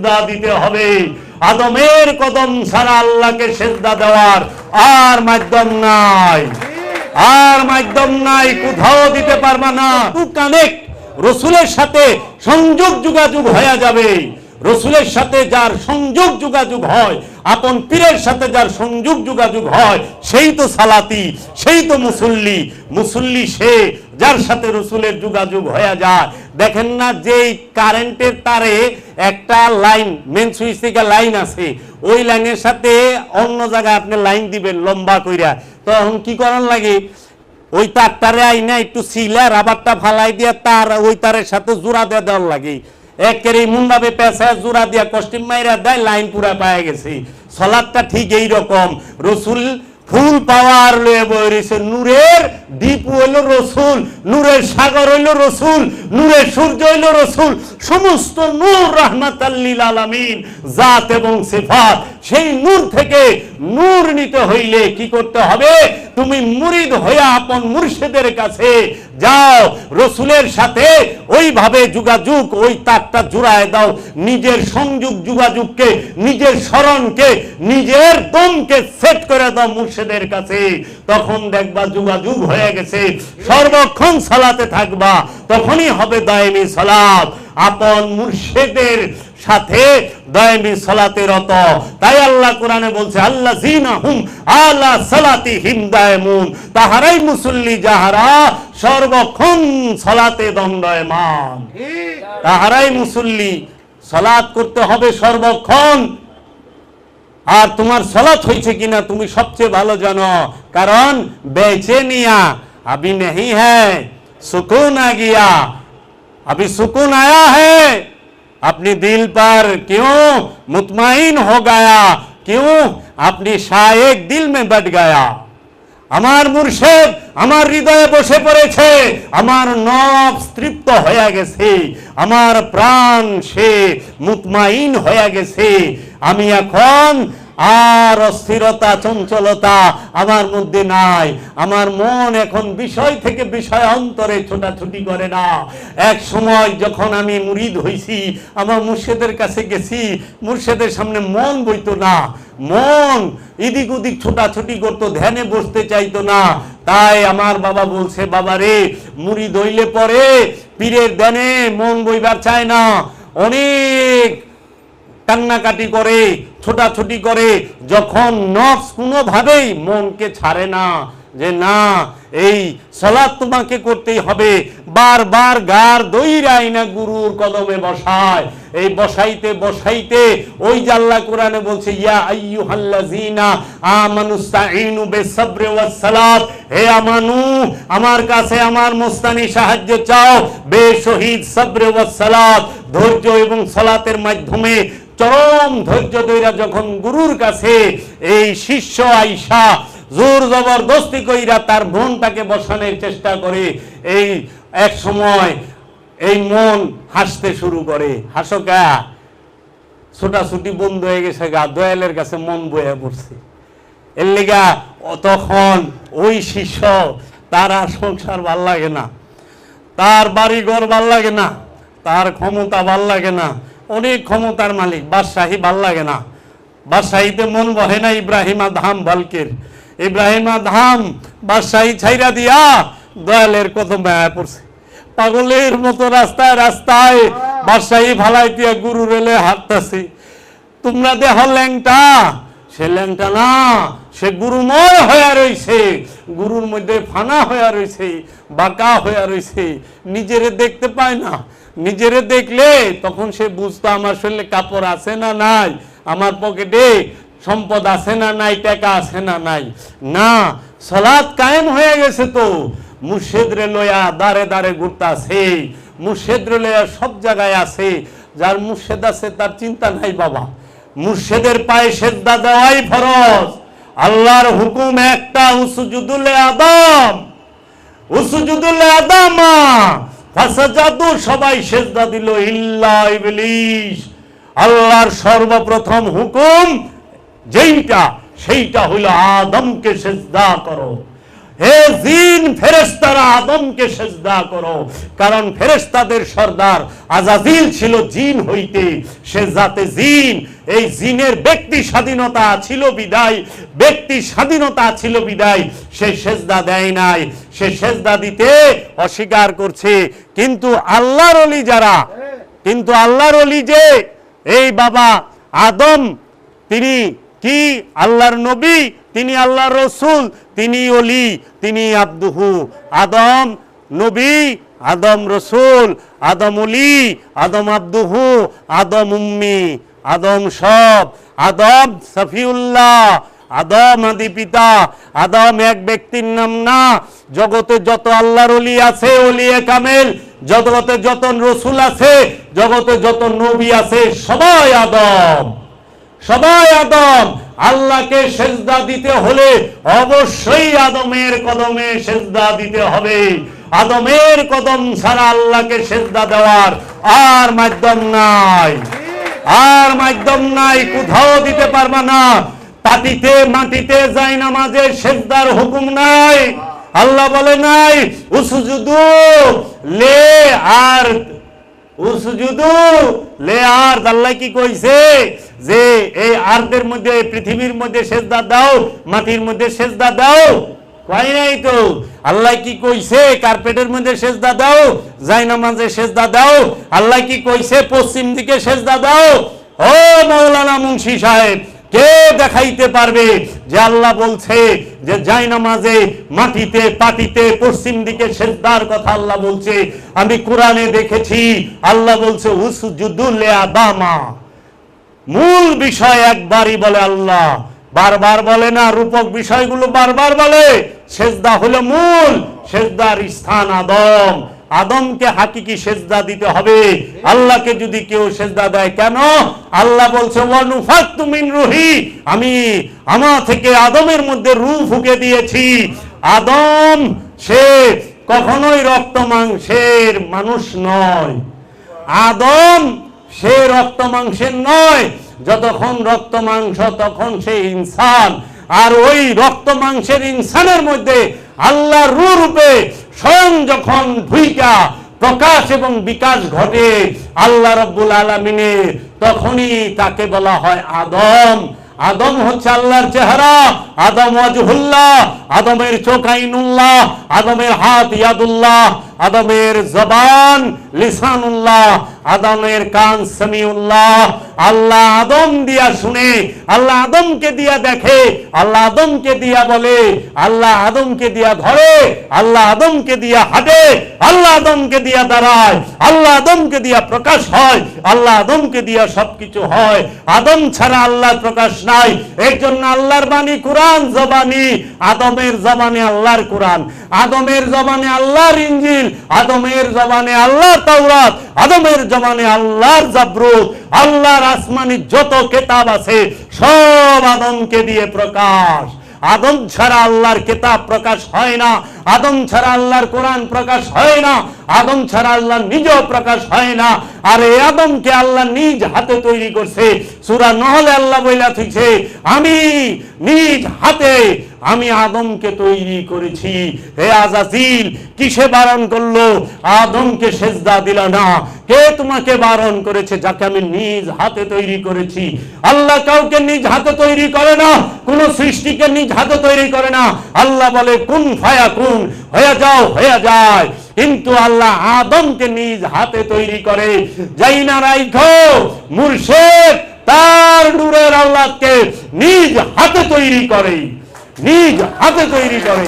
সেজদা দিতে হবে। আদমের কদম ছাড়া আল্লাহকে সেজদা দেওয়ার আর মাধ্যম নাই। আর মাধ্যম নাই, কোথাও দিতে পারবা না। কানেক্ট রসুলের সাথে সংযোগ যোগাযোগ হয়ে যাবে। রসুলের সাথে যার সংযোগ যোগাযোগ হয়, আপন পীরের সাথে যার সংযোগ যোগাযোগ হয়, সেই তো সালাতি, সেই তো মুসল্লি। মুসল্লি সে যার সাথে রসুলের যোগাযোগ হয়ে যায়। দেখেন না যে কারেন্টের তারে একটা লাইন মেন সুইচ থেকে লাইন আছে, ওই লাইনের সাথে অন্য জায়গায় আপনি লাইন দিবেন লম্বা কইরা। তখন কি করার লাগে? ওই তারটারে আইনা একটু সিলা রাবারটা ফালাই দিয়ে তার ওই তারের সাথে জোড়া দিয়ে দেওয়ার লাগে। একের মুন্ডাবে পেঁচায় জোড়া দিয়া কষ্টিম মাইরা দেয় লাইন পুরা পায়ে গেছে। সলাদটা ঠিক এই রকম রসুল ফুল পাওয়ার লয়ে রয়েছে নূরের দ্বীপ হইল রসুল, নূরের সাগর হইল রসুল, নূরের সূর্য হইল রসুল, সমস্ত নূর রহমাতাল্লিল আলমিন, জাত এবং সিফাত সেই নূর থেকে নূর নিতে হইলে কি করতে হবে? তুমি মুরিদ হইয়া আপন মুর্শিদের কাছে যাও, রসুলের সাথে ওইভাবে যোগাযোগ, ওই তারটা জুড়ায় দাও, নিজের সংযোগ যোগাযোগকে, নিজের স্মরণকে, নিজের দমকে সেট করে দাও মুর্শিদের কাছে। তখন দেখবা যোগাযোগ হয়ে গেছে। সর্বক্ষণ সালাতে থাকবা, তখনই হবে দায়মি সালাত। আপন মুর্শিদের সাথে দায়মি সালাতে রত তাই আল্লাহ কোরআনে বলছে আল্লাহ জিনা হুম আল্লাহ সালাতি হিম দায়মুন তাহারাই মুসল্লি যাহারা সর্বক্ষণ সালাতে দণ্ডয়মান তাহারাই মুসল্লি সালাত করতে হবে সর্বক্ষণ আর তোমার সলাৎ হয়েছে কিনা তুমি সবচেয়ে ভালো জানো কারণ বেচে নিয়া अभी नहीं है सुकून आ गया अभी सुकून आया है अपनी दिल पर क्यों मुतमाइन हो गया क्यों अपनी शायक दिल में बैठ गया আমার মুর্শেদ আমার হৃদয়ে বসে পড়েছে আমার নব তৃপ্ত হয়ে গেছে আমার প্রাণ সে মুতমাইন হয়ে গেছে আমি এখন আর অস্থিরতা, চঞ্চলতা আমার মধ্যে নাই। আমার মন এখন বিষয় থেকে বিষয় অন্তরে ছোটাছুটি করে না। এক সময় যখন আমি মুরিদ হইছি, আমার মুর্শেদের কাছে গেছি, মুর্শেদের সামনে মন বইতো না। মন এদিক ওদিক ছোটাছুটি করতো, ধ্যানে বসতে চাইতো না। তাই আমার বাবা বলছে, বাবা রে মুড়ি দইলে পরে পীরের ধ্যানে মন বইবার চায় না। অনেক কান্নাকাটি করে, ছোটাছুটি করে, যখন নফস কোনোভাবেই মনকে ছাড়ে না, যে না, এই সলাদ তোমাকে করতেই হবে। বারবার গার দইরাই না গুরুর কদমে বসায়। এই বসাইতে বসাইতে ওই জাল্লা কোরআনে বলছে, ইয়া আইয়ুহাল্লাযিনা আমানুস্তাঈনু বিসবরি ওয়াস সালাত হে আমানু, আমার কাছে আমার মুস্তানি সাহায্য চাও। বে শহীদ সবরে ওয়াস সালাত ধৈর্য এবং সালাতের মাধ্যমে চরম ধৈর্য দইরা যখন গুরুর কাছে এই শিষ্য আইসা জোর জবরদস্তি কইরা তার মনটাকে বসানোর চেষ্টা করে, এই এক সময় এই মন হাসতে শুরু করে। হাসকা ছোটাছুটি বন্ধ হয়ে গেছে গা, দয়ালের কাছে মন বয়ে পড়ছে। এর লেগা তখন ওই শিষ্য তার আর সংসার ভালো লাগে না, তার বাড়ি ঘর ভালো লাগে না, তার ক্ষমতা ভালো লাগে না অনেক ক্ষমতার মালিক, বাদশাহী ভালো লাগে না। বাদশাহীতে মন বহে না ইব্রাহিমা ধাম বালকের। ইব্রাহিমা ধাম বাদশাহী ছাইরা দিয়া দয়ালের কত মায়া পড়ছে। পাগলের মতো রাস্তায় রাস্তায় বাদশাহী ভালাই দিয়া গুরু রেলে হাঁটতেছে। তোমরা দেহ ল্যাংটা, সে ল্যাংটা না, সে গুরুময় হয়ে রইছে। গুরুর মধ্যে ফানা হয়ে রইছে, বাঁকা হয়ে রইছে। নিজেরে দেখতে পায় না নিজেরে দেখলে তখন সে বুঝতো আমার শরীরে কাপড় আছে না নাই, আমার পকেটে সম্পদ আছে না নাই, টাকা আছে না নাই। না সলাৎ কায়েম হয়ে গেছে তো। মুর্শেদরে লয়া দারে দারে ঘুরতাছে মুর্শেদরে লয়া সব জায়গায় আছে যার মুর্শেদ আছে তার চিন্তা নাই বাবা। মুর্শেদের পায়ে সেদ্ধা দেওয়াই ফরজ। আল্লাহর হুকুম একটা, উসুজুদুল আদম। উসুজুদুল আদামা ফাসাজাদু সবাই দিল সর্বপ্রথম হুকুম যেইটা সেইটা হইল আদমকে সেজদা করো। কারণ ফেরেশতাদের সর্দার আজাজিল ছিল জিন হইতে। সে জিন। এই জিনের ব্যক্তি স্বাধীনতা ছিল বিদায়। ব্যক্তি স্বাধীনতা ছিল বিদায়। সে সেজদা দেয় নাই। সে সেজদা দিতে অস্বীকার করছে। কিন্তু আল্লাহর অলি যারা, কিন্তু আল্লাহর অলি যে, এই বাবা আদম, তিনি কি আল্লাহর নবী? তিনি আল্লাহ রসুল, তিনি অলি তিনি আব্দুহু। আদম নবী, আদম রসুল, আদম অলি আদম আব্দুহু, আদম উম্মি, আদম সব, আদম সফিউল্লাহ, আদম আদি পিতা, আদম এক ব্যক্তির নাম না। জগতে যত আল্লাহর অলি আছে অলিয়ে কামেল। জগতে যত রসুল আছে, জগতে যত নবী আছে, সবাই আদম। সবাই আদম। আল্লাহকে সেজদা দিতে হলে অবশ্যই আদমের কদমে সেজদা দিতে হবে। আদমের কদম ছাড়া আল্লাহকে সেজদা দেওয়ার আর মাধ্যম নাই। আর মাধ্যম নাই, কোথাও দিতে পারবা না। পাটিতে মাটিতে যাই নামাজে সেজদার হুকুম নাই। আল্লাহ বলে নাই, উসুজুদু লে আর, উসজুদু লে আর। আল্লাহ কি কইছে? যে এই আর্দের মধ্যে পৃথিবীর মধ্যে সেজদা দাও, মাটির মধ্যে সেজদা দাও। আল্লাহ কি কইছে, কার্পেটের মধ্যে সেজদা দাও সেজদা দাও? আল্লাহ কি কইছে, পশ্চিম দিকে সেজদা দাও? ও মৌলানা মুন্সি সাহেব কে দেখাইতে পারবে যে আল্লাহ বলছে যে যাই নামাজে মাটিতে, পাটিতে পশ্চিম দিকে সেজদার কথা আল্লাহ বলছে। আমি কোরআনে দেখেছি, আল্লাহ বলছে, উসুজুদুল আদামা। মূল বিষয় একবারই বলে আল্লাহ। বারবার বলে না, রূপক বিষয়গুলো বারবার বলে। সেজদা হলো মূল, সেজদার স্থান আদম। আদমকে হাকিকি সেজদা দিতে হবে। আল্লাহকে যদি কেউ সেজদা দেয় কেন? আল্লাহ বলছে রুহি। আমি আমা থেকে আদমের মধ্যে রু ফুকে দিয়েছি। আদম, সে কখনোই রক্ত মাংসের মানুষ নয়। আদম সে রক্ত মাংসের নয়। যতক্ষণ রক্ত মাংস, তখন সে ইনসান। আর ওই রক্ত মাংসের ইনসানের মধ্যে আল্লাহ রু রূপে স্বয়ং যখন ভূইকা প্রকাশ এবং বিকাশ ঘটে আল্লাহ রব্বুল আলমিনে, তখনই তাকে বলা হয় আদম। আদম হচ্ছে আল্লাহর চেহারা। আদম ওয়াজহুল্লাহ, আদমের চোখ আইনুল্লাহ, আদমের হাত ইয়াদুল্লাহ আদমের জবান লিসানুল্লাহ, আদমের কান সামিউল্লাহ। আল্লাহ আদম দিয়া শুনে, আল্লাহ আদমকে দিয়া দেখে, আল্লাহ আদমকে দিয়া বলে, আল্লাহ আদমকে দিয়া ধরে, আল্লাহ আদমকে দিয়া হাঁটে, আল্লাহ আদমকে দিয়া দাঁড়ায়, আল্লাহ আদমকে দিয়া প্রকাশ হয়, আল্লাহ আদমকে দিয়া সবকিছু হয়। আদম ছাড়া আল্লাহর প্রকাশ নাই। এর জন্য আল্লাহর বাণী, কোরআন জবানি আদমের জবানে আল্লাহর কোরআন, আদমের জবানে আল্লাহর ইঞ্জিল, আদমের জবানে আল্লাহর তাওরাত, আদমের জবানে আল্লাহর জাবরুত, আল্লাহর আসমানি যত কেতাব আছে, সব আদমকে দিয়ে প্রকাশ। আদম ছাড়া আল্লাহর কেতাব প্রকাশ হয় না, আদম ছাড়া আল্লাহর কোরআন প্রকাশ হয় না, আদম ছাড়া আল্লাহ নিজেও প্রকাশ হয় না। আর এই আদমকে আল্লাহ নিজ হাতে তৈরি করছে, সুরা নহলে আল্লাহ বইলা থইছে, আমি নিজ হাতে আমি আদমকে তৈরি করেছি। হে আজাজিল, কিসে বারণ করল? আদমকে সেজদা দিল না। কে তোমাকে বারণ করেছে যাকে আমি নিজ হাতে তৈরি করেছি? আল্লাহ কাউকে নিজ হাতে তৈরি করে না, কোন সৃষ্টিকে নিজ হাতে তৈরি করে না। আল্লাহ বলে, কোন ফায়া কোন হয়ে যাও, হয়ে যায়। কিন্তু আল্লাহ আদমকে নিজ হাতে তৈরি করে। যাই না রাইখো মুর্শেদ তার নূরের আল্লাহকে নিজ হাতে তৈরি করে। নিজ হাতে তৈরি করে